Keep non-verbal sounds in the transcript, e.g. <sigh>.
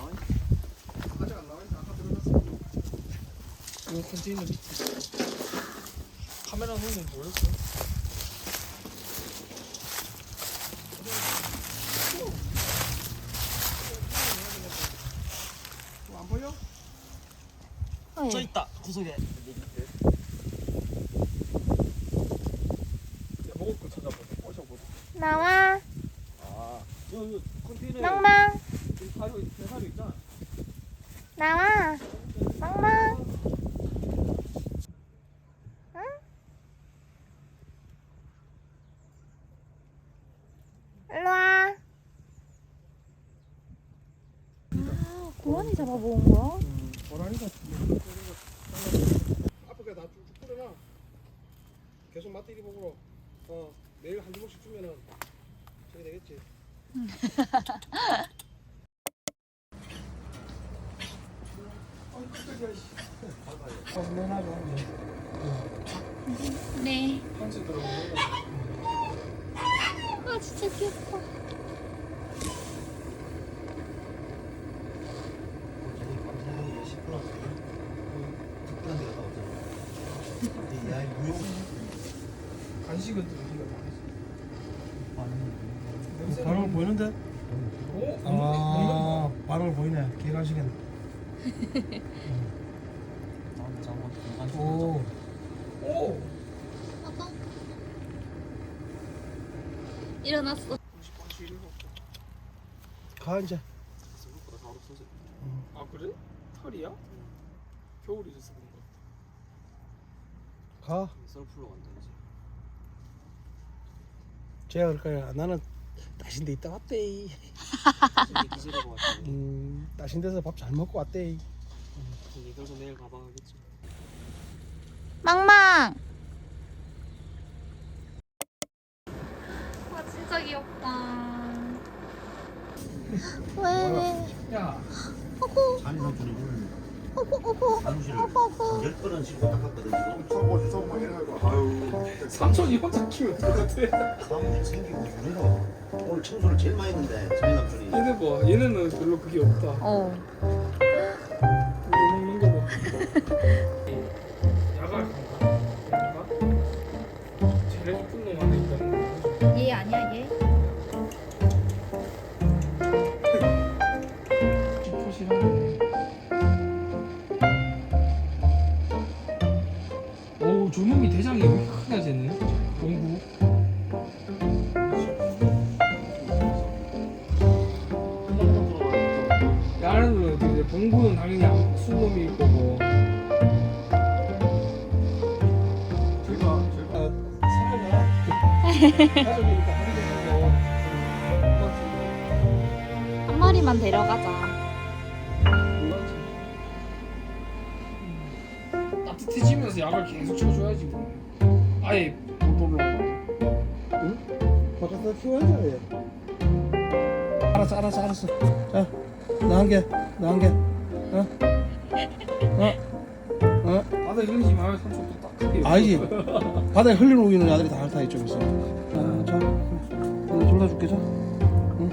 나와 아직 안 나와 있는데 아까 들어갔어. 이거 컨테이너 밑에 카메라 놓는 거 뭐였어? 안 보여? 어, 저 예. 있다 구석에 나와 아 이거 이거 컨테이너에 멍멍 이 사료 대사료 있잖아 나와 멍멍 응? 일로와 아 고라니 잡아먹은 거야? 음, 고라니 같은데. 앞에 다 쭉쭉 뿌려놔. 계속 맛들이 보고. 어, 매일 한두 번씩 주면은 저게 되겠지. 어, 깜짝이야, 씨. 아, 미안하다. 네. 아 진짜 귀엽다. 간식은 또 우리가 다 했어 바로 보이는데? 오? 안 아, 바로 보이네. 개간식은. 간식 <laughs> 오. 오! 아빠. 일어났어. 가, 이제. 없어져 아 그래? 털이야? 겨울이라서 그런가 가. 썰풀로 간다 이제 제가 그럴까요? 나는 따신 데 있다 왔대. 기절하고 <laughs> 왔지 음, 따신 데서 밥 잘 먹고 왔대. 그래서 내일 가봐야겠지 망망. 와 진짜 귀엽다. 왜 왜? 야 삼촌이 오늘 호호 호호 사무실을 호호 호호. 열 번은 씻고 닦았거든 지금 서고 서고 이래가지고 아유. 삼촌이 혼자 키우면 똑같아 사무실 생기고 우리가 오늘 청소를 제일 많이 했는데 삼촌이 얘네 봐 얘네는 별로 그게 없다 어. 이거 먹는 거 봐. 야갈 건가? 얘가? 제 크냐 쟤는? 공부. 야는 이제 봉구는 당연히 안- 순놈일 거고. 제가 제가 가족이니까 하는 게한 마리만 데려가자. 따뜻해지면서 약을 계속 쳐줘야지 뭐. 아예 못 올라오고 응? 바깥에서 키워야지 아예 알았어 알았어 알았어 자나한개나한개어어어 어? 바다 이러지 마요 삼촌도 딱 크게 아니지 바다에 흘리는 우유는 아들이 다 핥아 이쪽에 있어 자자 졸라 줄게 자 응?